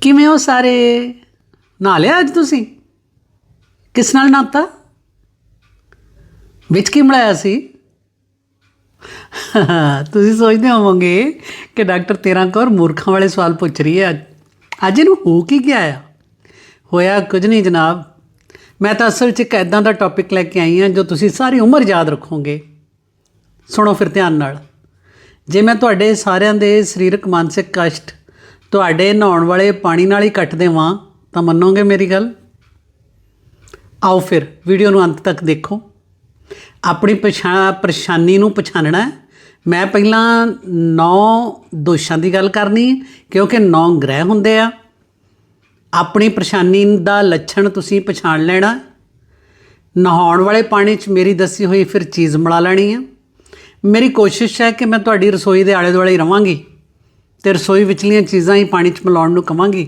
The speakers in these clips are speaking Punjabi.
ਕਿਵੇਂ ਹੋ ਸਾਰੇ ਨਹਾ ਲਿਆ ਅੱਜ ਤੁਸੀਂ? ਕਿਸ ਨਾਲ ਨਹਾਤਾ? ਵਿੱਚ ਕੀ ਮਿਲਾਇਆ ਸੀ? ਤੁਸੀਂ ਸੋਚਦੇ ਹੋਵੋਗੇ ਕਿ ਡਾਕਟਰ ਤੇਰਾ ਕੌਰ ਮੂਰਖਾਂ ਵਾਲੇ ਸਵਾਲ ਪੁੱਛ ਰਹੀ ਹੈ। ਅੱਜ ਇਹਨੂੰ ਹੋ ਕੀ ਗਿਆ ਆ? ਹੋਇਆ ਕੁਝ ਨਹੀਂ ਜਨਾਬ। ਮੈਂ ਤਾਂ ਅਸਲ 'ਚ ਇੱਕ ਐਦਾਂ ਦਾ ਟੌਪਿਕ ਲੈ ਕੇ ਆਈ ਹਾਂ ਜੋ ਤੁਸੀਂ ਸਾਰੀ ਉਮਰ ਯਾਦ ਰੱਖੋਗੇ। ਸੁਣੋ ਫਿਰ ਧਿਆਨ ਨਾਲ। ਜੇ ਮੈਂ ਤੁਹਾਡੇ ਸਾਰਿਆਂ ਦੇ ਸਰੀਰਕ, ਮਾਨਸਿਕ ਕਸ਼ਟ ਤੁਹਾਡੇ ਨਹਾਉਣ ਵਾਲੇ ਪਾਣੀ ਨਾਲ ਹੀ ਕੱਟ ਦੇਵਾਂ ਤਾਂ ਮੰਨੋਗੇ ਮੇਰੀ ਗੱਲ? ਆਓ ਫਿਰ ਵੀਡੀਓ ਨੂੰ ਅੰਤ ਤੱਕ ਦੇਖੋ। ਆਪਣੀ ਪਛਾ, ਪਰੇਸ਼ਾਨੀ ਨੂੰ ਪਛਾਣਨਾ ਹੈ। ਮੈਂ ਪਹਿਲਾਂ ਨੌ ਦੋਸ਼ਾਂ ਦੀ ਗੱਲ ਕਰਨੀ ਕਿਉਂਕਿ ਨੌ ਗ੍ਰਹਿ ਹੁੰਦੇ ਆ। ਆਪਣੀ ਪਰੇਸ਼ਾਨੀ ਦਾ ਲੱਛਣ ਤੁਸੀਂ ਪਛਾਣ ਲੈਣਾ ਨਹਾਉਣ ਵਾਲੇ ਪਾਣੀ 'ਚ ਮੇਰੀ ਦੱਸੀ ਹੋਈ ਫਿਰ ਚੀਜ਼ ਮਿਲਾ ਲੈਣੀ ਹੈ। ਮੇਰੀ ਕੋਸ਼ਿਸ਼ ਹੈ ਕਿ ਮੈਂ ਤੁਹਾਡੀ ਰਸੋਈ ਦੇ ਆਲੇ ਦੁਆਲੇ ਹੀ ਰਵਾਂਗੀ। ਤੇ ਰਸੋਈ ਵਿਚਲੀਆਂ ਚੀਜ਼ਾਂ ਹੀ ਪਾਣੀ 'ਚ ਮਿਲਾਉਣ ਨੂੰ ਕਵਾਂਗੀ।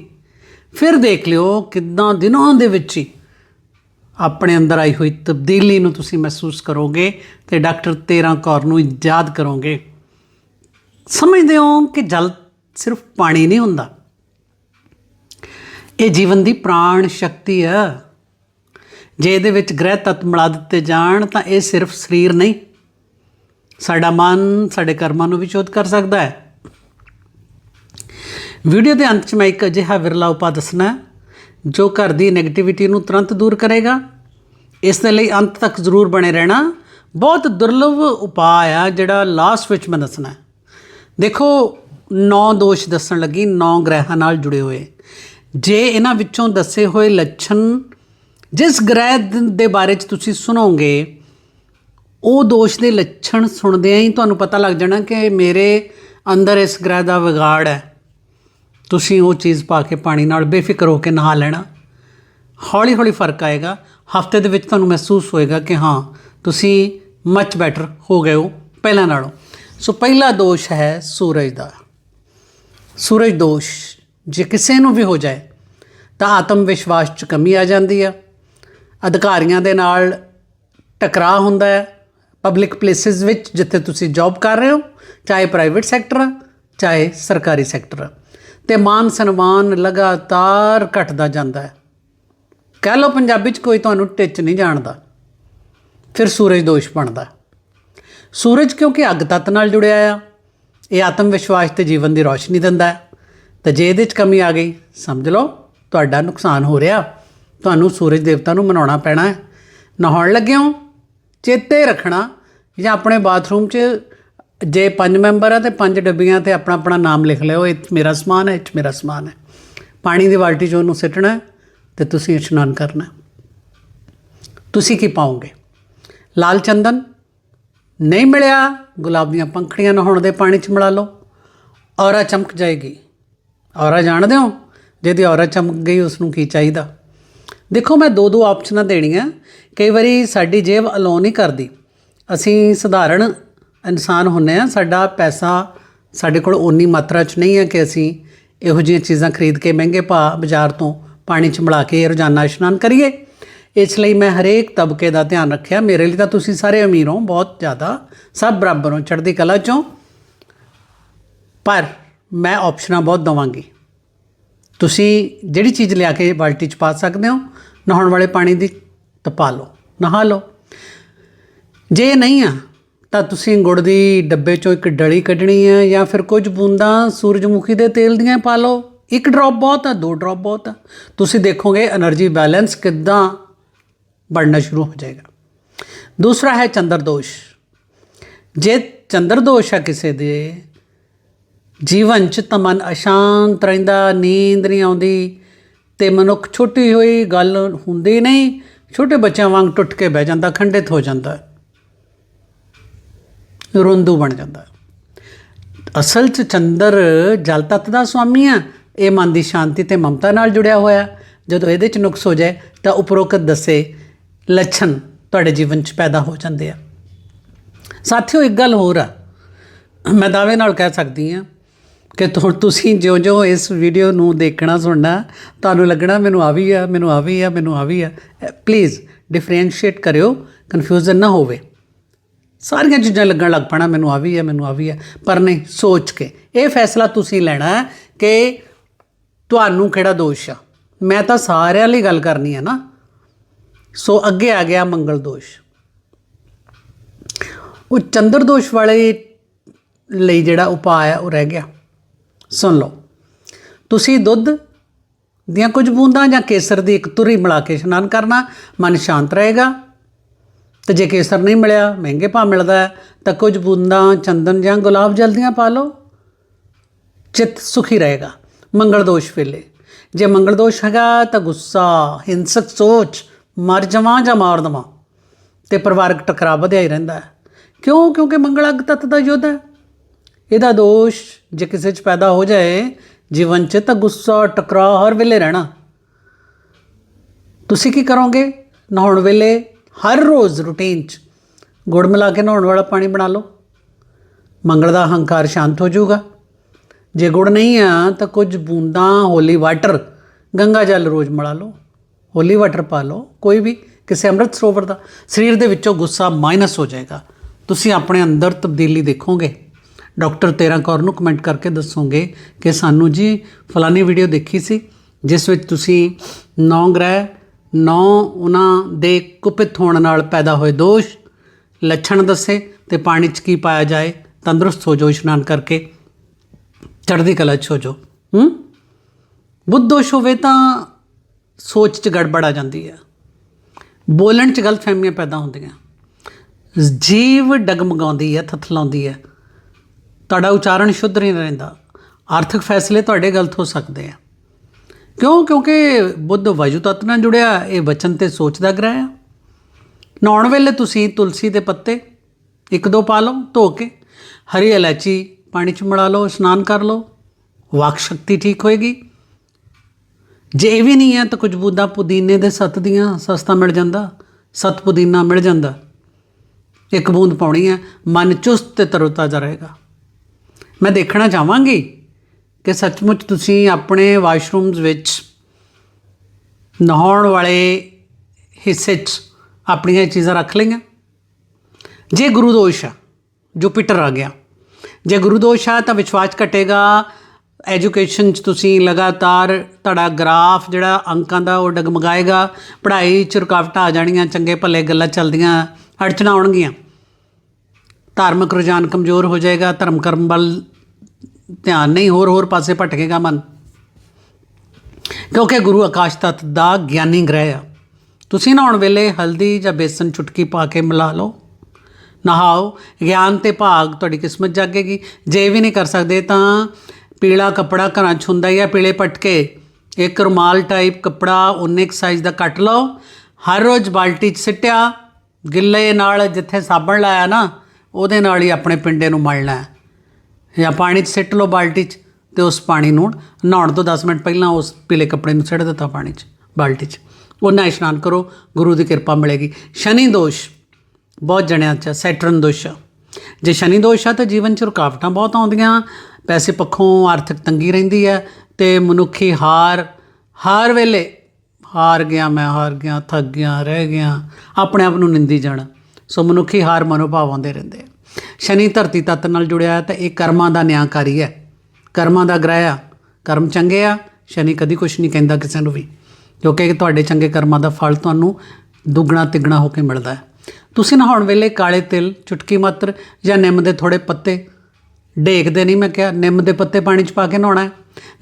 ਫਿਰ ਦੇਖ ਲਿਓ ਕਿਦਾਂ ਦਿਨਾਂ ਦੇ ਵਿੱਚ ਹੀ ਆਪਣੇ ਅੰਦਰ ਆਈ ਹੋਈ ਤਬਦੀਲੀ ਨੂੰ ਤੁਸੀਂ ਮਹਿਸੂਸ ਕਰੋਗੇ ਤੇ ਡਾਕਟਰ ਤੇਰਾ ਕੌਰ ਨੂੰ ਯਾਦ ਕਰੋਗੇ। ਸਮਝਦੇ ਹੋ ਕਿ ਜਲ ਸਿਰਫ ਪਾਣੀ ਨਹੀਂ ਹੁੰਦਾ। ਇਹ ਜੀਵਨ ਦੀ ਪ੍ਰਾਣ ਸ਼ਕਤੀ ਹੈ ਜੇ ਇਹਦੇ ਵਿੱਚ ਗ੍ਰਹਿ ਤੱਤ ਮਿਲਾ ਦਿੱਤੇ ਜਾਣ ਤਾਂ ਇਹ ਸਿਰਫ ਸਰੀਰ ਨਹੀਂ, ਸਾਡਾ ਮਨ, ਸਾਡੇ ਕਰਮਾਂ ਨੂੰ ਵੀ ਚੋਦ ਕਰ ਸਕਦਾ ਹੈ। ਵੀਡੀਓ ਦੇ ਅੰਤ 'ਚ ਮੈਂ ਇੱਕ ਅਜਿਹਾ ਵਿਰਲਾ ਉਪਾਅ ਦੱਸਣਾ ਜੋ ਘਰ ਦੀ 네ਗੇਟਿਵਿਟੀ ਨੂੰ ਤੁਰੰਤ ਦੂਰ ਕਰੇਗਾ। ਇਸ ਦੇ ਲਈ ਅੰਤ ਤੱਕ ਜ਼ਰੂਰ ਬਣੇ ਰਹਿਣਾ ਬਹੁਤ ਦੁਰਲਭ ਉਪਾਅ ਆ, ਜਿਹੜਾ ਲਾਸਟ ਵਿੱਚ ਮੈਂ ਦੱਸਣਾ ਦੇਖੋ, ਨੌ ਦੋਸ਼ ਦੱਸਣ ਲੱਗੀ, ਨੌ ਗ੍ਰਹਿਾਂ ਨਾਲ ਜੁੜੇ ਹੋਏ। ਜੇ ਇਹਨਾਂ ਵਿੱਚੋਂ ਦੱਸੇ ਹੋਏ ਲੱਛਣ ਜਿਸ ਗ੍ਰਹਿ ਦੇ ਬਾਰੇ ਚ ਤੁਸੀਂ ਸੁਣੋਗੇ, ਉਹ ਦੋਸ਼ ਦੇ ਲੱਛਣ ਸੁਣਦਿਆਂ ਹੀ ਤੁਹਾਨੂੰ ਪਤਾ ਲੱਗ ਜਾਣਾ ਕਿ ਮੇਰੇ ਅੰਦਰ ਇਸ ਗ੍ਰਹਿ ਦਾ ਵਿਗਾੜ ਹੈ। ਤੁਸੀਂ ਉਹ ਚੀਜ਼ ਪਾ ਕੇ ਪਾਣੀ ਨਾਲ ਬੇਫਿਕਰ ਹੋ ਕੇ ਨਹਾ ਲੈਣਾ। ਹੌਲੀ ਹੌਲੀ ਫ਼ਰਕ ਆਏਗਾ। ਹਫ਼ਤੇ ਦੇ ਵਿੱਚ ਤੁਹਾਨੂੰ ਮਹਿਸੂਸ ਹੋਏਗਾ ਕਿ ਹਾਂ, ਤੁਸੀਂ ਮੱਚ ਬੈਟਰ ਹੋ ਗਏ ਹੋ, ਪਹਿਲਾਂ ਨਾਲੋਂ। ਸੋ ਪਹਿਲਾ ਦੋਸ਼ ਹੈ ਸੂਰਜ ਦਾ। ਸੂਰਜ ਦੋਸ਼, ਜੇ ਕਿਸੇ ਨੂੰ ਵੀ ਹੋ ਜਾਏ, ਤਾਂ ਆਤਮ ਵਿਸ਼ਵਾਸ 'ਚ ਕਮੀ ਆ ਜਾਂਦੀ ਆ। ਅਧਿਕਾਰੀਆਂ ਦੇ ਨਾਲ ਟਕਰਾਅ ਹੁੰਦਾ ਹੈ। ਪਬਲਿਕ ਪਲੇਸਿਸ ਵਿੱਚ ਜਿੱਥੇ ਤੁਸੀਂ ਜੌਬ ਕਰ ਰਹੇ ਹੋ, ਚਾਹੇ ਪ੍ਰਾਈਵੇਟ ਸੈਕਟਰ ਆ, ਚਾਹੇ ਸਰਕਾਰੀ ਸੈਕਟਰ ਆ। ਤੇ ਮਾਨ ਸਨਮਾਨ ਲਗਾਤਾਰ ਘਟਦਾ ਜਾਂਦਾ ਹੈ। ਕਹਿ ਲਓ ਪੰਜਾਬੀ 'ਚ ਕੋਈ ਤੁਹਾਨੂੰ ਟਿੱਚ ਨਹੀਂ ਜਾਣਦਾ। ਫਿਰ ਸੂਰਜ ਦੋਸ਼ ਬਣਦਾ ਸੂਰਜ ਕਿਉਂਕਿ ਅੱਗ ਤੱਤ ਨਾਲ ਜੁੜਿਆ ਆ, ਇਹ ਆਤਮ ਵਿਸ਼ਵਾਸ ਤੇ ਜੀਵਨ ਦੀ ਰੋਸ਼ਨੀ ਦਿੰਦਾ ਹੈ। ਤੇ ਜੇ ਇਹਦੇ 'ਚ ਕਮੀ ਆ ਗਈ, ਸਮਝ ਲਓ, ਤੁਹਾਡਾ ਨੁਕਸਾਨ ਹੋ ਰਿਹਾ। ਤੁਹਾਨੂੰ ਸੂਰਜ ਦੇਵਤਾ ਨੂੰ ਮਨਾਉਣਾ ਪੈਣਾ ਹੈ। ਨਹਾਉਣ ਲੱਗਿਓ ਚੇਤੇ ਰੱਖਣਾ ਜਾਂ ਆਪਣੇ ਬਾਥਰੂਮ 'ਚ ਜੇ ਪੰਜ ਮੈਂਬਰ ਆ ਤੇ ਪੰਜ ਡੱਬੀਆਂ ਤੇ ਆਪਣਾ ਆਪਣਾ ਨਾਮ ਲਿਖ ਲਿਓ, ਇਹ ਮੇਰਾ ਸਮਾਨ ਹੈ, ਇਹ 'ਚ ਮੇਰਾ ਸਮਾਨ ਹੈ। ਪਾਣੀ ਦੀ ਬਾਲਟੀ 'ਚ ਉਹਨੂੰ ਸਿੱਟਣਾ ਹੈ ਤੇ ਤੁਸੀਂ ਇਸ਼ਨਾਨ ਕਰਨਾ ਤੁਸੀਂ ਕੀ ਪਾਓਗੇ? ਲਾਲ ਚੰਦਨ? ਨਹੀਂ ਮਿਲਿਆ। ਗੁਲਾਬ ਦੀਆਂ ਪੰਖੜੀਆਂ ਨਹਾਉਣ ਦੇ ਪਾਣੀ 'ਚ ਮਿਲਾ ਲਓ। ਔਰਾ ਚਮਕ ਜਾਏਗੀ। ਔਰਾ ਜਾਣਦੇ ਹੋ? ਜਿਹਦੀ ਔਰਾ ਚਮਕ ਗਈ ਉਸ ਨੂੰ ਕੀ ਚਾਹੀਦਾ? ਦੇਖੋ, ਮੈਂ ਦੋ ਦੋ ਆਪਸ਼ਨਾਂ ਦੇਣੀਆਂ। ਕਈ ਵਾਰੀ ਸਾਡੀ ਜੇਬ ਅਲੋ ਨਹੀਂ ਕਰਦੀ। ਅਸੀਂ ਸਧਾਰਨ ਇਨਸਾਨ ਹੁੰਨੇ ਆ, ਸਾਡਾ ਪੈਸਾ ਸਾਡੇ ਕੋਲ ਓਨੀ ਮਾਤਰਾ 'ਚ ਨਹੀਂ ਹੈ ਕਿ ਅਸੀਂ ਇਹੋ ਜਿਹੀਆਂ ਚੀਜ਼ਾਂ ਖਰੀਦ ਕੇ ਮਹਿੰਗੇ ਭਾਅ ਬਾਜ਼ਾਰ ਤੋਂ ਪਾਣੀ 'ਚ ਮਿਲਾ ਕੇ ਰੋਜ਼ਾਨਾ ਇਸ਼ਨਾਨ ਕਰੀਏ। ਇਸ ਲਈ ਮੈਂ ਹਰੇਕ ਤਬਕੇ ਦਾ ਧਿਆਨ ਰੱਖਿਆ। ਮੇਰੇ ਲਈ ਤਾਂ ਤੁਸੀਂ ਸਾਰੇ ਅਮੀਰ ਹੋ, ਬਹੁਤ ਜ਼ਿਆਦਾ। ਸਭ ਬਰਾਬਰ ਹੋ, ਚੜ੍ਹਦੀ ਕਲਾ 'ਚੋਂ। ਪਰ ਮੈਂ ਆਪਸ਼ਨਾਂ ਬਹੁਤ ਦਵਾਂਗੀ। ਤੁਸੀਂ ਜਿਹੜੀ ਚੀਜ਼ ਲਿਆ ਕੇ ਬਾਲਟੀ 'ਚ ਪਾ ਸਕਦੇ ਹੋ, ਨਹਾਉਣ ਵਾਲੇ ਪਾਣੀ ਦੀ, ਤਪਾ ਲਓ, ਨਹਾ ਲਓ। ਜੇ ਨਹੀਂ ਆ ਤਾਂ ਤੁਸੀਂ ਗੁੜ ਦੀ ਡੱਬੇ ਚੋਂ ਇੱਕ ਡਲੀ ਕੱਢਣੀ ਹੈ ਜਾਂ ਫਿਰ ਕੁਝ ਬੂੰਦਾਂ ਸੂਰਜਮੁਖੀ ਦੇ ਤੇਲ ਦੀਆਂ ਪਾ ਲਓ। ਇੱਕ ਡ੍ਰੌਪ ਬਹੁਤ ਆ, ਦੋ ਡ੍ਰੌਪ ਬਹੁਤ ਆ। ਤੁਸੀਂ ਦੇਖੋਗੇ એનર્ਜੀ ਬੈਲੈਂਸ ਕਿੱਦਾਂ बढ़ना ਸ਼ੁਰੂ ਹੋ जाएगा ਦੂਸਰਾ ਹੈ चंद्र दोष जे ਚੰਦਰ ਦੋਸ਼ ਆ ਕਿਸੇ ਦੇ, ਜੀਵਨ 'ਚ ਤਮਨ ਅਸ਼ਾਂਤ ਰਹਿੰਦਾ, ਨੀਂਦ ਨਹੀਂ ਆਉਂਦੀ ਤੇ ਮਨੁੱਖ ਛੋਟੀ ਹੋਈ ਗੱਲ ਹੁੰਦੀ ਨਹੀਂ। ਛੋਟੇ ਬੱਚਿਆਂ ਵਾਂਗ ਟੁੱਟ ਕੇ ਬਹਿ ਜਾਂਦਾ, ਖੰਡਿਤ ਹੋ ਜਾਂਦਾ। ਰੋਂਦੂ ਬਣ ਜਾਂਦਾ। ਅਸਲ ਚ ਚੰਦਰ ਜਲ ਤੱਤ ਦਾ ਸਵਾਮੀ ਆ। ਇਹ ਮਨ ਦੀ ਸ਼ਾਂਤੀ ਤੇ ਮਮਤਾ ਨਾਲ ਜੁੜਿਆ ਹੋਇਆ। ਜਦੋਂ ਇਹਦੇ ਚ ਨੁਕਸ ਹੋ ਜਾਏ, ਤਾਂ ਉਪਰੋਕਤ ਦੱਸੇ ਲੱਛਣ ਤੁਹਾਡੇ ਜੀਵਨ ਚ ਪੈਦਾ ਹੋ ਜਾਂਦੇ ਆ। ਸਾਥੀਓ, ਇੱਕ ਗੱਲ ਹੋਰ ਆ। ਮੈਂ ਦਾਅਵੇ ਨਾਲ ਕਹਿ ਸਕਦੀ ਹਾਂ ਕਿ ਤੁਸੀਂ ਜਿਉਂ-ਜਿਉਂ ਇਸ ਵੀਡੀਓ ਨੂੰ ਦੇਖਣਾ, ਸੁਣਨਾ, ਤੁਹਾਨੂੰ ਲੱਗਣਾ ਮੈਨੂੰ ਆ ਵੀ ਆ, ਮੈਨੂੰ ਆ ਵੀ ਆ, ਮੈਨੂੰ ਆ ਵੀ ਆ ਪਲੀਜ਼ ਡਿਫਰੈਂਸ਼ੀਏਟ ਕਰਿਓ ਕਨਫਿਊਜ਼ਨ ਨਾ ਹੋਵੇ। ਸਾਰੀਆਂ ਚੀਜ਼ਾਂ ਲੱਗਣ ਲੱਗ ਪੈਣਾ, ਮੈਨੂੰ ਆ ਵੀ ਹੈ, ਮੈਨੂੰ ਆ ਵੀ ਹੈ। ਪਰ ਨਹੀਂ, ਸੋਚ ਕੇ। ਇਹ ਫੈਸਲਾ ਤੁਸੀਂ ਲੈਣਾ ਹੈ ਕਿ ਤੁਹਾਨੂੰ ਕਿਹੜਾ ਦੋਸ਼ ਆ? ਮੈਂ ਤਾਂ ਸਾਰਿਆਂ ਲਈ ਗੱਲ ਕਰਨੀ ਹੈ ਨਾ। ਸੋ ਅੱਗੇ ਆ ਗਿਆ ਮੰਗਲ ਦੋਸ਼। ਉਹ ਚੰਦਰ ਦੋਸ਼ ਵਾਲੇ ਲਈ ਜਿਹੜਾ ਉਪਾਅ ਆ ਉਹ ਰਹਿ ਗਿਆ। ਸੁਣ ਲਓ। ਤੁਸੀਂ ਦੁੱਧ ਦੀਆਂ ਕੁਝ ਬੂੰਦਾਂ ਜਾਂ ਕੇਸਰ ਦੀ ਇੱਕ ਤੁਰੀ ਮਿਲਾ ਕੇ ਇਸ਼ਨਾਨ ਕਰਨਾ, ਮਨ ਸ਼ਾਂਤ ਰਹੇਗਾ। ਤੇ ਜੇ ਕੇਸਰ ਨਹੀਂ ਮਿਲਿਆ, ਮਹਿੰਗੇ ਭਾਅ ਮਿਲਦਾ ਤਾਂ ਕੁਝ ਬੂੰਦਾਂ, ਚੰਦਨ ਜਾਂ ਗੁਲਾਬ ਜਲਦੀਆਂ ਪਾ ਲਓ। ਚਿੱਤ ਸੁਖੀ ਰਹੇਗਾ। ਮੰਗਲ ਦੋਸ਼ ਵੇਲੇ। ਜੇ ਮੰਗਲ ਦੋਸ਼ ਹੈਗਾ, ਤਾਂ ਗੁੱਸਾ, ਹਿੰਸਕ ਸੋਚ, ਮਰ ਜਾਵਾਂ ਜਾਂ ਮਾਰ ਦੇਵਾਂ। ਤੇ ਪਰਿਵਾਰਕ ਟਕਰਾਅ ਵਧਿਆ ਹੀ ਰਹਿੰਦਾ ਹੈ। ਕਿਉਂ? ਕਿਉਂਕਿ ਮੰਗਲ ਅੱਗ ਤੱਤ ਦਾ ਯੁੱਧ ਹੈ। ਇਹਦਾ ਦੋਸ਼ ਜੇ ਕਿਸੇ 'ਚ ਪੈਦਾ ਹੋ ਜਾਏ, ਜੀਵਨ 'ਚ ਤਾਂ ਗੁੱਸਾ, ਟਕਰਾਅ ਹਰ ਵੇਲੇ ਰਹਿਣਾ। ਤੁਸੀਂ ਕੀ ਕਰੋਗੇ? ਨਹਾਉਣ ਵੇਲੇ ਹਰ ਰੋਜ਼ ਰੂਟੀਨ 'ਚ ਗੁੜ ਮਿਲਾ ਕੇ ਨਹਾਉਣ ਵਾਲਾ ਪਾਣੀ ਬਣਾ ਲਓ। ਮੰਗਲ ਦਾ ਹੰਕਾਰ ਸ਼ਾਂਤ ਹੋ ਜਾਊਗਾ। ਜੇ ਗੁੜ ਨਹੀਂ ਆ, ਤਾਂ ਕੁਝ ਬੂੰਦਾਂ ਹੋਲੀ ਵਾਟਰ ਗੰਗਾ ਜਲ ਰੋਜ਼ ਮਿਲਾ ਲਓ। ਹੋਲੀ ਵਾਟਰ ਪਾ ਲਓ। ਕੋਈ ਵੀ ਕਿਸੇ ਅੰਮ੍ਰਿਤ ਸਰੋਵਰ ਦਾ ਸਰੀਰ ਦੇ ਵਿੱਚੋਂ ਗੁੱਸਾ ਮਾਈਨਸ ਹੋ ਜਾਏਗਾ। ਤੁਸੀਂ ਆਪਣੇ ਅੰਦਰ ਤਬਦੀਲੀ ਦੇਖੋਗੇ। ਡਾਕਟਰ ਤੇਰਾ ਕੌਰ ਨੂੰ ਕਮੈਂਟ ਕਰਕੇ ਦੱਸੋਗੇ ਕਿ ਸਾਨੂੰ ਜੀ ਫਲਾਨੀ ਵੀਡੀਓ ਦੇਖੀ ਸੀ, ਜਿਸ ਵਿੱਚ ਤੁਸੀਂ ਨੌ ਗ੍ਰਹਿ ਨੌ ਉਹਨਾਂ ਦੇ ਕੁਪਿਤ ਹੋਣ ਨਾਲ ਪੈਦਾ ਹੋਏ ਦੋਸ਼। ਲੱਛਣ ਦੱਸੇ ਤੇ ਪਾਣੀ 'ਚ ਕੀ ਪਾਇਆ ਜਾਏ। ਤੰਦਰੁਸਤ ਹੋ ਜਾਓ, ਇਸ਼ਨਾਨ ਕਰਕੇ। ਚੜ੍ਹਦੀ ਕਲਾ 'ਚ ਹੋ ਜਾਓ। ਹੂੰ? ਬੁੱਧ ਦੋਸ਼ ਹੋਵੇ ਤਾਂ ਸੋਚ 'ਚ ਗੜਬੜ ਆ ਜਾਂਦੀ ਹੈ ਬੋਲਣ 'ਚ ਗਲਤਫਹਿਮੀਆਂ ਪੈਦਾ ਹੁੰਦੀਆਂ। ਜੀਵ ਡਗਮਗਾਉਂਦੀ ਹੈ ਥਥਲਾਉਂਦੀ ਹੈ ਤੁਹਾਡਾ ਉਚਾਰਨ ਸ਼ੁੱਧ ਨਹੀਂ ਰਹਿੰਦਾ। ਆਰਥਿਕ ਫੈਸਲੇ ਤੁਹਾਡੇ ਗਲਤ ਹੋ ਸਕਦੇ ਆ। ਕਿਉਂ? ਕਿਉਂਕਿ ਬੁੱਧ ਵਾਯੂ ਤੱਤ ਨਾਲ ਜੁੜਿਆ, ਇਹ ਵਚਨ ਤੇ ਸੋਚ ਦਾ ਗ੍ਰਹਿ ਆ। ਨਹਾਉਣ ਵੇਲੇ ਤੁਸੀਂ ਤੁਲਸੀ ਦੇ ਪੱਤੇ ਇੱਕ ਦੋ ਪਾ ਲਓ, ਧੋ ਕੇ ਹਰੀ ਇਲਾਇਚੀ ਪਾਣੀ 'ਚ ਮਿਲਾ ਲਓ, ਇਸ਼ਨਾਨ ਕਰ ਲਓ, ਵਾਕ ਸ਼ਕਤੀ ਠੀਕ ਹੋਏਗੀ। ਜੇ ਇਹ ਵੀ ਨਹੀਂ ਹੈ ਤਾਂ ਕੁਝ ਬੂੰਦਾਂ ਪੁਦੀਨੇ ਦੇ ਸੱਤ ਦੀਆਂ ਸਸਤਾ ਮਿਲ ਜਾਂਦਾ, ਸੱਤ ਪੁਦੀਨਾ ਮਿਲ ਜਾਂਦਾ। ਇੱਕ ਬੂੰਦ ਪਾਉਣੀ ਹੈ, ਮਨ ਚੁਸਤ ਤੇ ਤਰੋਤਾਜ਼ਾ ਰਹੇਗਾ। ਮੈਂ ਦੇਖਣਾ ਚਾਹਾਂਗੀ ਕਿ ਸੱਚਮੁੱਚ ਤੁਸੀਂ ਆਪਣੇ ਵਾਸ਼ਰੂਮਸ ਵਿੱਚ ਨਹਾਉਣ ਵਾਲੇ ਹਿੱਸੇ 'ਚ ਆਪਣੀਆਂ ਇਹ ਚੀਜ਼ਾਂ ਰੱਖ ਲਈਆਂ। ਜੇ ਗੁਰੂ ਦੋਸ਼ ਆ ਜੁਪੀਟਰ ਆ ਗਿਆ। ਜੇ ਗੁਰੂ ਦੋਸ਼ ਆ, ਤਾਂ ਵਿਸ਼ਵਾਸ ਘਟੇਗਾ। ਐਜੂਕੇਸ਼ਨ 'ਚ ਤੁਸੀਂ ਲਗਾਤਾਰ ਤੁਹਾਡਾ ਗ੍ਰਾਫ ਜਿਹੜਾ ਅੰਕਾਂ ਦਾ, ਉਹ ਡਗਮਗਾਏਗਾ। ਪੜ੍ਹਾਈ 'ਚ ਰੁਕਾਵਟਾਂ ਆ ਜਾਣੀਆਂ, ਚੰਗੇ ਭਲੇ ਗੱਲਾਂ ਚੱਲਦੀਆਂ, ਅੜਚਣਾ ਆਉਣਗੀਆਂ। ਧਾਰਮਿਕ ਰੁਝਾਨ ਕਮਜ਼ੋਰ ਹੋ ਜਾਏਗਾ, ਧਰਮ ਕਰਮ ਵੱਲ ਧਿਆਨ ਨਹੀਂ, ਹੋਰ ਹੋਰ ਪਾਸੇ ਭਟਕੇਗਾ ਮਨ। ਕਿਉਂਕਿ ਗੁਰੂ ਆਕਾਸ਼ ਤਤ ਦਾ ਗਿਆਨੀ ਗ੍ਰਹਿ ਆ। ਤੁਸੀਂ ਨਹਾਉਣ ਵੇਲੇ ਹਲਦੀ ਜਾਂ ਬੇਸਨ ਚੁਟਕੀ ਪਾ ਕੇ ਮਿਲਾ ਲਓ। ਨਹਾਓ, ਗਿਆਨ ਤੇ ਭਾਗ ਤੁਹਾਡੀ ਕਿਸਮਤ ਜਾਗੇਗੀ। ਜੇ ਵੀ ਨਹੀਂ ਕਰ ਸਕਦੇ ਤਾਂ ਪੀਲਾ ਕੱਪੜਾ ਘਰਾਂ 'ਚ ਹੁੰਦਾ ਹੀ ਆ, ਪੀਲੇ ਪਟਕੇ। ਇੱਕ ਰੁਮਾਲ ਟਾਈਪ ਕੱਪੜਾ ਉਨੇ ਕੁ ਸਾਈਜ਼ ਦਾ ਕੱਟ ਲਓ। ਹਰ ਰੋਜ਼ ਬਾਲਟੀ 'ਚ ਸਿੱਟਿਆ। ਗਿੱਲੇ ਨਾਲ ਜਿੱਥੇ ਸਾਬਣ ਲਾਇਆ ਨਾ, ਉਹਦੇ ਨਾਲ ਹੀ ਆਪਣੇ ਪਿੰਡੇ ਨੂੰ ਮਲਣਾ। ਹੈ ਜਾਂ ਪਾਣੀ 'ਚ ਸਿੱਟ ਲਓ ਬਾਲਟੀ 'ਚ ਤੇ ਉਸ ਪਾਣੀ ਨੂੰ ਨਹਾਉਣ ਤੋਂ 10 ਮਿੰਟ ਪਹਿਲਾਂ ਉਸ ਪੀਲੇ ਕੱਪੜੇ ਨੂੰ ਸਿੱਟ ਦਿੱਤਾ ਪਾਣੀ 'ਚ, ਬਾਲਟੀ 'ਚ। ਉਹਨਾਂ ਇਸ਼ਨਾਨ ਕਰੋ, ਗੁਰੂ ਦੀ ਕਿਰਪਾ ਮਿਲੇਗੀ। ਸ਼ਨੀ ਦੋਸ਼, ਬਹੁਤ ਜਣਿਆਂ 'ਚ ਸੈਟਰਨ ਦੋਸ਼ ਆ। ਜੇ ਸ਼ਨੀ ਦੋਸ਼ ਆ ਤਾਂ ਜੀਵਨ 'ਚ ਰੁਕਾਵਟਾਂ ਬਹੁਤ ਆਉਂਦੀਆਂ, ਪੈਸੇ ਪੱਖੋਂ ਆਰਥਿਕ ਤੰਗੀ ਰਹਿੰਦੀ ਹੈ ਤੇ ਮਨੁੱਖੀ ਹਾਰ, ਹਰ ਵੇਲੇ ਹਾਰ ਗਿਆ ਮੈਂ, ਹਾਰ ਗਿਆ, ਥੱਕ ਗਿਆ, ਰਹਿ ਗਿਆ, ਆਪਣੇ ਆਪ ਨੂੰ ਨਿੰਦੀ ਜਾਣਾ। ਸੋ ਮਨੁੱਖੀ ਹਾਰ ਮਨੋਭਾਵ ਆਉਂਦੇ ਰਹਿੰਦੇ ਆ। ਸ਼ਨੀ ਧਰਤੀ ਤੱਤ ਨਾਲ ਜੁੜਿਆ ਹੈ ਤਾਂ ਇਹ ਕਰਮਾਂ ਦਾ ਨਿਆਂਕਾਰੀ ਹੈ। ਕਰਮਾਂ ਦਾ ਗ੍ਰਹਿ ਆ। ਕਰਮ ਚੰਗੇ ਆ। ਸ਼ਨੀ ਕਦੀ ਕੁਝ ਨਹੀਂ ਕਹਿੰਦਾ ਕਿਸੇ ਨੂੰ ਵੀ। ਕਿਉਂਕਿ ਤੁਹਾਡੇ ਚੰਗੇ ਕਰਮਾਂ ਦਾ ਫਲ ਤੁਹਾਨੂੰ ਦੁੱਗਣਾ ਤਿੱਗਣਾ ਹੋ ਕੇ ਮਿਲਦਾ ਹੈ। ਤੁਸੀਂ ਨਹਾਉਣ ਵੇਲੇ ਕਾਲੇ ਤਿਲ, ਚੁਟਕੀ ਮਾਤਰ ਜਾਂ ਨਿੰਮ ਦੇ ਥੋੜੇ ਪੱਤੇ ਡੇਕਦੇ ਨਹੀਂ, ਮੈਂ ਕਿਹਾ ਨਿੰਮ ਦੇ ਪੱਤੇ ਪਾਣੀ 'ਚ ਪਾ ਕੇ ਨਹਾਉਣਾ ਹੈ।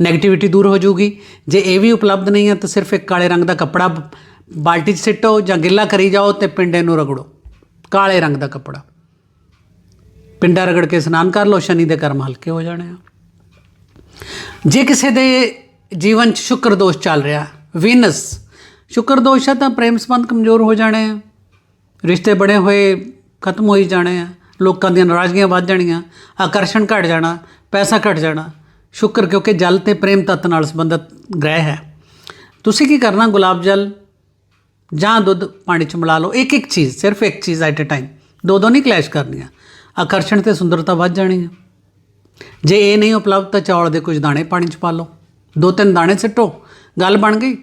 네ਗੇਟਿਵਿਟੀ ਦੂਰ ਹੋ ਜਾਊਗੀ। ਜੇ ਇਹ ਵੀ ਉਪਲਬਧ ਨਹੀਂ ਹੈ ਤਾਂ ਸਿਰਫ ਇੱਕ ਕਾਲੇ ਰੰਗ ਦਾ ਕੱਪੜਾ ਬਾਲਟੀ 'ਚ ਸਿੱਟੋ ਜਾਂ ਗਿੱਲਾ ਕਰੀ ਜਾਓ ਤੇ ਪਿੰਡੇ ਨੂੰ ਰਗੜੋ। ਕਾਲੇ ਰੰਗ ਦਾ ਕੱਪੜਾ। ਪਿੰਡਾ ਰਗੜ ਕੇ ਇਸ਼ਨਾਨ ਕਰ ਲਓ, ਸ਼ਨੀ ਦੇ ਕਰਮ ਹਲਕੇ ਹੋ ਜਾਣੇ ਆ। ਜੇ ਕਿਸੇ ਦੇ ਜੀਵਨ 'ਚ ਸ਼ੁਕਰ ਦੋਸ਼ ਚੱਲ ਰਿਹਾ, ਵੀਨਸ, ਸ਼ੁਕਰ ਦੋਸ਼ ਹੈ ਤਾਂ ਪ੍ਰੇਮ ਸੰਬੰਧ ਕਮਜ਼ੋਰ ਹੋ ਜਾਣੇ ਆ। ਰਿਸ਼ਤੇ ਬਣੇ ਹੋਏ ਖਤਮ ਹੋਈ ਜਾਣੇ ਆ। ਲੋਕਾਂ ਦੀਆਂ ਨਾਰਾਜ਼ਗੀਆਂ ਵੱਧ ਜਾਣੀਆਂ, ਆਕਰਸ਼ਣ ਘਟ ਜਾਣਾ, ਪੈਸਾ ਘਟ ਜਾਣਾ। ਸ਼ੁਕਰ ਕਿਉਂਕਿ ਜਲ ਤੇ ਪ੍ਰੇਮ ਤੱਤ ਨਾਲ ਸੰਬੰਧਿਤ ਗ੍ਰਹਿ ਹੈ। ਤੁਸੀਂ ਕੀ ਕਰਨਾ? ਗੁਲਾਬ ਜਲ ਜਾਂ ਦੁੱਧ ਪਾਣੀ ਚ ਮਿਲਾ ਲਓ। ਇੱਕ ਇੱਕ ਚੀਜ਼, ਸਿਰਫ ਇੱਕ ਚੀਜ਼ ਐਟ ਅ ਟਾਈਮ ਦੋ ਦੋ ਨਹੀਂ ਕਲੈਸ਼ ਕਰਨੀਆਂ। ਆਕਰਸ਼ਣ ਤੇ ਸੁੰਦਰਤਾ ਵੱਧ ਜਾਣੀ ਹੈ। ਜੇ ਇਹ ਨਹੀਂ ਉਪਲਬਧ ਤਾਂ ਚੌਲ ਦੇ ਕੁਝ ਦਾਣੇ ਪਾਣੀ ਚ ਪਾ ਲਓ। ਦੋ ਤਿੰਨ ਦਾਣੇ ਸਿੱਟੋ। ਗੱਲ ਬਣ ਗਈ?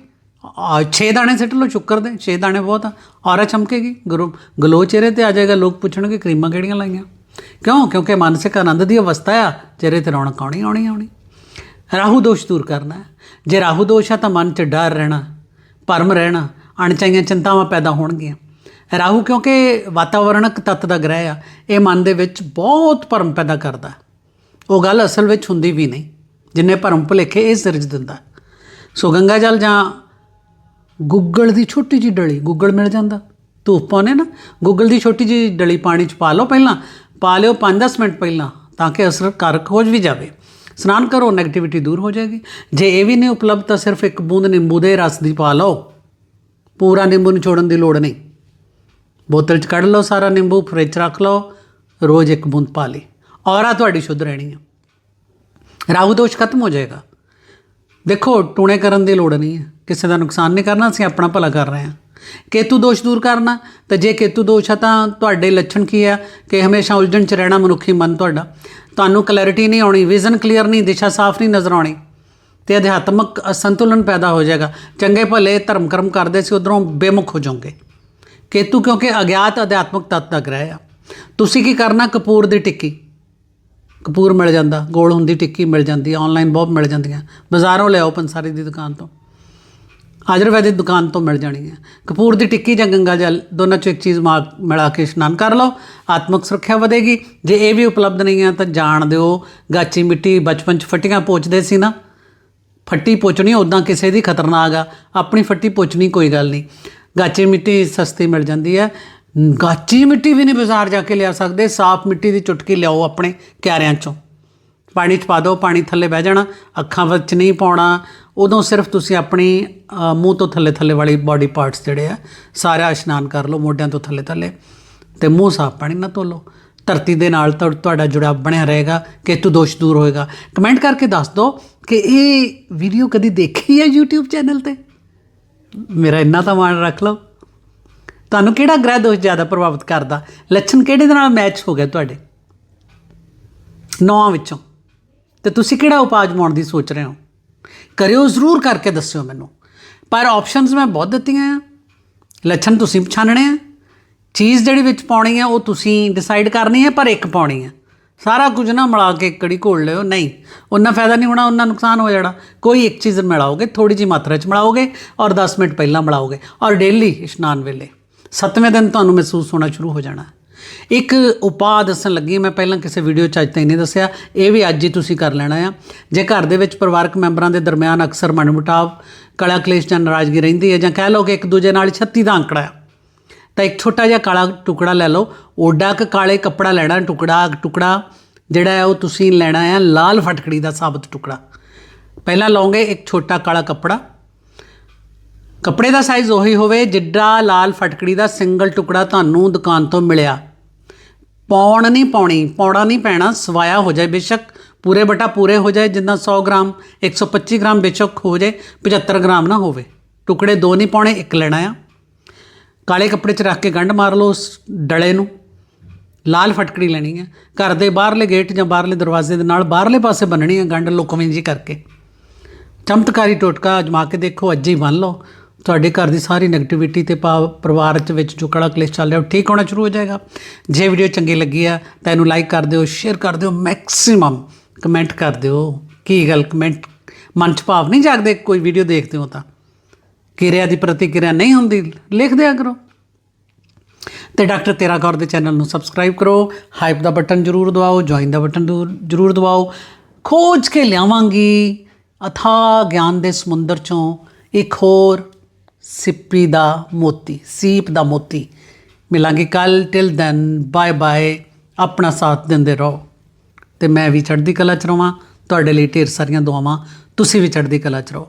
6 ਦਾਣੇ ਸਿੱਟ ਲਓ, ਸ਼ੁੱਕਰ ਦੇ। 6 ਦਾਣੇ ਬਹੁਤ ਆ। ਔਰਾ ਚਮਕੇਗੀ। ਗਰੋ ਗਲੋ ਚਿਹਰੇ ਤੇ ਆ ਜਾਏਗਾ। ਲੋਕ ਪੁੱਛਣਗੇ, ਕਰੀਮਾਂ ਕਿਹੜੀਆਂ ਲਾਈਆਂ? ਕਿਉਂ? ਕਿਉਂਕਿ ਮਾਨਸਿਕ ਆਨੰਦ ਦੀ ਅਵਸਥਾ ਆ। ਚਿਹਰੇ ਤੇ ਰੌਣਕ ਆਉਣੀ ਆਉਣੀ ਆਉਣੀ। ਰਾਹੂ ਦੋਸ਼ ਦੂਰ ਕਰਨਾ। ਜੇ ਰਾਹੂ ਦੋਸ਼ ਆ ਤਾਂ ਮਨ 'ਚ ਡਰ ਰਹਿਣਾ, ਭਰਮ ਰਹਿਣਾ। ਅਣਚਾਹੀਆਂ ਚਿੰਤਾਵਾਂ ਪੈਦਾ ਹੋਣਗੀਆਂ। ਰਾਹੂ, ਕਿਉਂਕਿ ਵਾਤਾਵਰਣਕ ਤੱਤ ਦਾ ਗ੍ਰਹਿ ਆ, ਇਹ ਮਨ ਦੇ ਵਿੱਚ ਬਹੁਤ ਭਰਮ ਪੈਦਾ ਕਰਦਾ। ਉਹ ਗੱਲ ਅਸਲ ਵਿੱਚ ਹੁੰਦੀ ਵੀ ਨਹੀਂ, ਜਿੰਨੇ ਭਰਮ ਭੁਲੇਖੇ ਇਹ ਸਿਰਜ ਦਿੰਦਾ। ਸੋ ਗੰਗਾ ਜਲ ਜਾਂ ਗੁੱਗਲ ਦੀ ਛੋਟੀ ਜਿਹੀ ਡਲੀ, ਗੁੱਗਲ ਮਿਲ ਜਾਂਦਾ। ਧੂਪ ਪਾਉਨੇ ਨਾ, ਗੁੱਗਲ ਦੀ ਛੋਟੀ ਜਿਹੀ ਡਲੀ ਪਾਣੀ 'ਚ ਪਾ ਲਓ ਪਹਿਲਾਂ, ਪਾ ਲਿਓ 5-10 ਮਿੰਟ ਪਹਿਲਾਂ, ਤਾਂ ਕਿ ਅਸਰ ਕਾਰਕ ਹੋ ਵੀ ਜਾਵੇ। ਸਨਾਨ ਕਰੋ 네ਗੇਟਿਵਿਟੀ ਦੂਰ ਹੋ ਜਾਏਗੀ। ਜੇ ਇਹ ਵੀ ਨਹੀਂ ਉਪਲਬਧ, ਤਾਂ ਸਿਰਫ ਇੱਕ ਬੂੰਦ ਨਿੰਬੂ ਦੇ ਰਸ ਦੀ ਪਾ ਲਓ। ਪੂਰਾ ਨਿੰਬੂ ਨੂੰ ਛੋੜਨ ਦੀ ਲੋੜ ਨਹੀਂ। ਬੋਤਲ 'ਚ ਕੱਢ ਲਓ ਸਾਰਾ ਨਿੰਬੂ, ਫ੍ਰਿਜ 'ਚ ਰੱਖ ਲਓ, ਰੋਜ਼ ਇੱਕ ਬੂੰਦ ਪਾ ਲਈ। ਔਰਾ ਤੁਹਾਡੀ ਸ਼ੁੱਧ ਰਹਿਣੀ ਹੈ ਰਾਹੂ ਦੋਸ਼ ਖਤਮ ਹੋ ਜਾਏਗਾ। ਦੇਖੋ, ਟੂਣੇ ਕਰਨ ਦੀ ਲੋੜ ਨਹੀਂ ਹੈ। ਕਿਸੇ ਦਾ ਨੁਕਸਾਨ ਨਹੀਂ ਕਰਨਾ, ਅਸੀਂ ਆਪਣਾ ਭਲਾ ਕਰ ਰਹੇ ਹਾਂ। ਕੇਤੂ ਦੋਸ਼ ਦੂਰ ਕਰਨਾ। ਤਾਂ ਜੇ ਕੇਤੂ ਦੋਸ਼ ਆ ਤਾਂ ਤੁਹਾਡੇ ਲੱਛਣ ਕੀ ਆ? ਕਿ ਹਮੇਸ਼ਾ ਉਲਝਣ ਚ ਰਹਿਣਾ ਮਨੁੱਖੀ ਮਨ ਤੁਹਾਡਾ। ਤੁਹਾਨੂੰ ਕਲੈਰਿਟੀ ਨਹੀਂ ਆਉਣੀ ਵਿਜ਼ਨ ਕਲੀਅਰ ਨਹੀਂ, ਦਿਸ਼ਾ ਸਾਫ਼ ਨਹੀਂ ਨਜ਼ਰ ਆਉਣੀ। ਤੇ ਅਧਿਆਤਮਕ ਅਸੰਤੁਲਨ ਪੈਦਾ ਹੋ ਜਾਏਗਾ। ਚੰਗੇ ਭਲੇ ਧਰਮ ਕਰਮ ਕਰਦੇ ਸੀ, ਉਧਰੋਂ ਬੇਮੁਖ ਹੋ ਜਾਓਗੇ। ਕੇਤੂ ਕਿਉਂਕਿ ਅਗਿਆਤ ਅਧਿਆਤਮਕ ਤੱਤ ਤੱਕ ਗ੍ਰਹਿ ਆ। ਤੁਸੀਂ ਕੀ ਕਰਨਾ? ਕਪੂਰ ਦੀ ਟਿੱਕੀ। ਕਪੂਰ ਮਿਲ ਜਾਂਦਾ, ਗੋਲ ਹੁੰਦੀ ਟਿੱਕੀ ਮਿਲ ਜਾਂਦੀ ਆਨਲਾਈਨ ਬਹੁਤ ਮਿਲ ਜਾਂਦੀਆਂ। ਬਾਜ਼ਾਰੋਂ ਲਿਆਓ ਪੰਸਾਰੀ ਦੀ ਦੁਕਾਨ ਤੋਂ। ਆਯੁਰਵੈਦਿਕ ਦੁਕਾਨ ਤੋਂ ਮਿਲ ਜਾਣੀ ਹੈ ਕਪੂਰ ਦੀ ਟਿੱਕੀ ਜਾਂ ਗੰਗਾ ਜਲ, ਦੋਨਾਂ ਚੋਂ ਇੱਕ ਚੀਜ਼ ਮਾ- ਮਿਲਾ ਕੇ ਇਸ਼ਨਾਨ ਕਰ ਲਓ। ਆਤਮਿਕ ਸੁਰੱਖਿਆ ਵਧੇਗੀ। ਜੇ ਇਹ ਵੀ ਉਪਲਬਧ ਨਹੀਂ ਹੈ ਤਾਂ ਜਾਣ ਦਿਓ। ਗਾਚੀ ਮਿੱਟੀ ਬਚਪਨ ਚ ਫੱਟੀਆਂ ਪੋਚਦੇ ਸੀ ਨਾ। ਫੱਟੀ ਪੋਚਣੀ ਉਦਾਂ ਕਿਸੇ ਦੀ ਖਤਰਨਾਕ ਆ। ਆਪਣੀ ਫੱਟੀ ਪੋਚਣੀ ਕੋਈ ਗੱਲ ਨਹੀਂ। ਗਾਚੀ ਮਿੱਟੀ ਸਸਤੀ ਮਿਲ ਜਾਂਦੀ ਹੈ। ਗਾਚੀ ਮਿੱਟੀ ਵੀ ਨਹੀਂ ਬਾਜ਼ਾਰ ਜਾ ਕੇ ਲਿਆ ਸਕਦੇ। ਸਾਫ਼ ਮਿੱਟੀ ਦੀ ਚੁਟਕੀ ਲਿਆਓ ਆਪਣੇ ਕਿਆਰਿਆਂ ਚੋਂ। ਪਾਣੀ 'ਚ ਪਾ ਦਿਓ, ਪਾਣੀ ਥੱਲੇ ਬਹਿ ਜਾਣਾ, ਅੱਖਾਂ ਵਿੱਚ ਨਹੀਂ ਪਾਉਣਾ। ਉਦੋਂ ਸਿਰਫ ਤੁਸੀਂ ਆਪਣੀ ਮੂੰਹ ਤੋਂ ਥੱਲੇ ਥੱਲੇ ਵਾਲੀ ਬਾਡੀ ਪਾਰਟਸ ਜਿਹੜੇ ਆ, ਸਾਰਾ ਇਸ਼ਨਾਨ ਕਰ ਲਓ ਮੋਢਿਆਂ ਤੋਂ ਥੱਲੇ ਥੱਲੇ ਤੇ ਮੂੰਹ ਸਾਫ਼ ਪਾਣੀ ਨਾਲ ਧੋ ਲਓ। ਧਰਤੀ ਦੇ ਨਾਲ ਤੁਹਾ- ਤੁਹਾਡਾ ਜੁੜਾਵ ਬਣਿਆ ਰਹੇਗਾ, ਕੇਤੂ ਦੋਸ਼ ਦੂਰ ਹੋਏਗਾ। ਕਮੈਂਟ ਕਰਕੇ ਦੱਸ ਦਿਓ ਕਿ ਇਹ ਵੀਡੀਓ ਕਦੀ ਦੇਖੀ ਹੈ YouTube ਚੈਨਲ ਤੇ? ਮੇਰਾ ਇੰਨਾ ਤਾਂ ਮਾਣ ਰੱਖ ਲਓ। ਤੁਹਾਨੂੰ ਕਿਹੜਾ ਗ੍ਰਹਿ ਦੋਸ਼ ਜ਼ਿਆਦਾ ਪ੍ਰਭਾਵਿਤ ਕਰਦਾ? ਲੱਛਣ ਕਿਹੜੇ ਦੇ ਨਾਲ ਮੈਚ ਹੋ ਗਿਆ ਤੁਹਾਡੇ? ਨੌਂ ਵਿੱਚੋਂ। ਤੇ ਤੁਸੀਂ ਕਿਹੜਾ ਉਪਾਅ ਅਜਮਾਉਣ ਦੀ ਸੋਚ ਰਹੇ ਹੋ? ਕਰਿਓ ਜ਼ਰੂਰ ਕਰਕੇ ਦੱਸਿਓ ਮੈਨੂੰ। ਪਰ ਆਪਸ਼ਨਸ ਮੈਂ ਬਹੁਤ ਦਿੱਤੀਆਂ ਆ। ਲੱਛਣ ਤੁਸੀਂ ਪਛਾਣਨੇ ਆ। ਚੀਜ਼ ਜਿਹੜੀ ਵਿੱਚ ਪਾਉਣੀ ਆ, ਉਹ ਤੁਸੀਂ ਡਿਸਾਈਡ ਕਰਨੀ ਹੈ ਪਰ ਇੱਕ ਪਾਉਣੀ ਹੈ ਸਾਰਾ ਕੁਝ ਨਾ ਮਿਲਾ ਕੇ ਕੜੀ ਘੋਲ ਲਿਓ। ਨਹੀਂ ਉਹਨਾਂ ਫਾਇਦਾ ਨਹੀਂ ਹੋਣਾ ਉਹਨਾਂ ਨੁਕਸਾਨ ਹੋ ਜਾਣਾ। ਕੋਈ ਇੱਕ ਚੀਜ਼ ਮਿਲਾਓਗੇ ਥੋੜੀ ਜੀ ਮਾਤਰਾ ਚ ਮਿਲਾਓਗੇ ਔਰ 10 ਮਿੰਟ ਪਹਿਲਾਂ ਮਿਲਾਓਗੇ ਔਰ ਡੇਲੀ ਇਸ਼ਨਾਨ ਵੇਲੇ ਸੱਤਵੇਂ ਦਿਨ ਤੁਹਾਨੂੰ ਮਹਿਸੂਸ ਹੋਣਾ ਸ਼ੁਰੂ ਹੋ ਜਾਣਾ। ਇੱਕ ਉਪਾਅ ਦੱਸਣ ਲੱਗੀ ਮੈਂ ਪਹਿਲਾਂ ਕਿਸੇ ਵੀਡੀਓ 'ਚ ਅੱਜ ਤਾਈਂ ਨਹੀਂ ਦੱਸਿਆ, ਇਹ ਵੀ ਅੱਜ ਹੀ ਤੁਸੀਂ ਕਰ ਲੈਣਾ ਆ। ਜੇ ਘਰ ਦੇ ਵਿੱਚ ਪਰਿਵਾਰਕ ਮੈਂਬਰਾਂ ਦੇ ਦਰਮਿਆਨ ਅਕਸਰ ਮਨਮੁਟਾਵ, ਕਲਾ ਕਲੇਸ਼ ਜਾਂ ਨਾਰਾਜ਼ਗੀ ਰਹਿੰਦੀ ਹੈ ਜਾਂ ਕਹਿ ਲਓ ਕਿ ਇੱਕ ਦੂਜੇ ਨਾਲ 36 ਦਾ ਅੰਕੜਾ ਆ ਤਾਂ ਇੱਕ ਛੋਟਾ ਜਿਹਾ ਕਾਲਾ ਟੁਕੜਾ ਲੈ ਲਓ। ਓਡਾ ਕ ਕਾਲੇ ਕੱਪੜਾ ਲੈਣਾ, ਟੁਕੜਾ ਟੁਕੜਾ ਜਿਹੜਾ ਹੈ ਉਹ ਤੁਸੀਂ ਲੈਣਾ ਹੈ ਲਾਲ ਫਟਕੜੀ ਦਾ ਸਾਬਤ ਟੁਕੜਾ। ਪਹਿਲਾਂ ਲਓਗੇ ਇੱਕ ਛੋਟਾ ਕਾਲਾ ਕੱਪੜਾ। ਕੱਪੜੇ ਦਾ ਸਾਈਜ਼ ਉਹੀ ਹੋਵੇ ਜਿੱਡਾ ਲਾਲ ਫਟਕੜੀ ਦਾ ਸਿੰਗਲ ਟੁਕੜਾ ਤੁਹਾਨੂੰ ਦੁਕਾਨ ਤੋਂ ਮਿਲਿਆ। ਪੌਣ ਨਹੀਂ ਪਾਉਣੀ ਪੌੜਾ ਨਹੀਂ ਪੈਣਾ, ਸਵਾਇਆ ਹੋ ਜਾਏ ਬੇਸ਼ੱਕ। ਪੂਰੇ ਬਟਾ ਪੂਰੇ ਹੋ ਜਾਏ, ਜਿੰਨਾ 100 ਗ੍ਰਾਮ 125 ਗ੍ਰਾਮ ਬੇਸ਼ੱਕ ਹੋ ਜਾਏ 75 ਗ੍ਰਾਮ ਨਾ ਹੋਵੇ। ਟੁਕੜੇ ਦੋ ਨਹੀਂ ਪਾਉਣੇ ਇੱਕ ਲੈਣਾ ਆ। ਕਾਲੇ ਕੱਪੜੇ 'ਚ ਰੱਖ ਕੇ ਗੰਢ ਮਾਰ ਲਓ ਉਸ ਡਲੇ ਨੂੰ। ਲਾਲ ਫਟਕੜੀ ਲੈਣੀ ਹੈ ਘਰ ਦੇ ਬਾਹਰਲੇ ਗੇਟ ਜਾਂ ਬਾਹਰਲੇ ਦਰਵਾਜ਼ੇ ਦੇ ਨਾਲ ਬਾਹਰਲੇ ਪਾਸੇ ਬੰਨਣੀ ਹੈ ਗੰਢ ਲੁਕਵੇਂ ਜੀ ਕਰਕੇ। ਚਮਤਕਾਰੀ ਟੋਟਕਾ ਅਜਮਾ ਕੇ ਦੇਖੋ, ਅੱਜ ਹੀ ਬੰਨ ਲਓ। ਤੁਹਾਡੇ ਘਰ ਦੀ ਸਾਰੀ 네ਗੇਟਿਵਿਟੀ ਤੇ ਪਾ- ਪਰਿਵਾਰ ਚ ਵਿੱਚ ਜੋ ਕੜਾ ਕਲੇਸ਼ ਚੱਲ ਰਿਹਾ, ਉਹ ਠੀਕ ਹੋਣਾ ਸ਼ੁਰੂ ਹੋ ਜਾਏਗਾ। ਜੇ ਵੀਡੀਓ ਚੰਗੀ ਲੱਗੀ ਆ, ਤਾਂ ਇਹਨੂੰ ਲਾਈਕ ਕਰ ਦਿਓ ਸ਼ੇਅਰ ਕਰ ਦਿਓ ਮੈਕਸਿਮਮ ਕਮੈਂਟ ਕਰ ਦਿਓ। ਕੀ ਗੱਲ ਕਮੈਂਟ ਮਨ ਚ ਭਾਵ ਨਹੀਂ ਜਾਗਦੇ, ਕੋਈ ਵੀਡੀਓ ਦੇਖਦੇ ਹੋ ਤਾਂ। ਕਿਰਿਆ ਦੀ ਪ੍ਰਤੀਕਿਰਿਆ ਨਹੀਂ ਹੁੰਦੀ, ਲਿਖ ਦਿਆ ਕਰੋ। ਤੇ ਡਾਕਟਰ ਤੇਰਾ ਕੌਰ ਦੇ ਚੈਨਲ ਨੂੰ ਸਬਸਕ੍ਰਾਈਬ ਕਰੋ ਹਾਈਪ ਦਾ ਬਟਨ ਜ਼ਰੂਰ ਦਬਾਓ ਜੁਆਇਨ ਦਾ ਬਟਨ ਦੂਰ- ਜ਼ਰੂਰ ਦਬਾਓ। ਖੋਜ ਕੇ ਲਿਆਵਾਂਗੀ, ਅਥਾ ਗਿਆਨ ਦੇ ਸਮੁੰਦਰ ਚੋਂ ਇੱਕ ਹੋਰ ਸਿੱਪੀ ਦਾ ਮੋਤੀ, ਸੀਪ ਦਾ ਮੋਤੀ। ਮਿਲਾਂਗੇ ਕੱਲ ਟਿਲ ਦੈਨ ਬਾਏ ਬਾਏ ਆਪਣਾ ਸਾਥ ਦਿੰਦੇ ਰਹੋ। ਤੇ ਮੈਂ ਵੀ ਚੜ੍ਹਦੀ ਕਲਾ ਚ ਰਵਾਂ, ਤੁਹਾਡੇ ਲਈ ਢੇਰ ਸਾਰੀਆਂ ਦੁਆਵਾਂ, ਤੁਸੀਂ ਵੀ ਚੜ੍ਹਦੀ ਕਲਾ ਚ ਰਹੋ।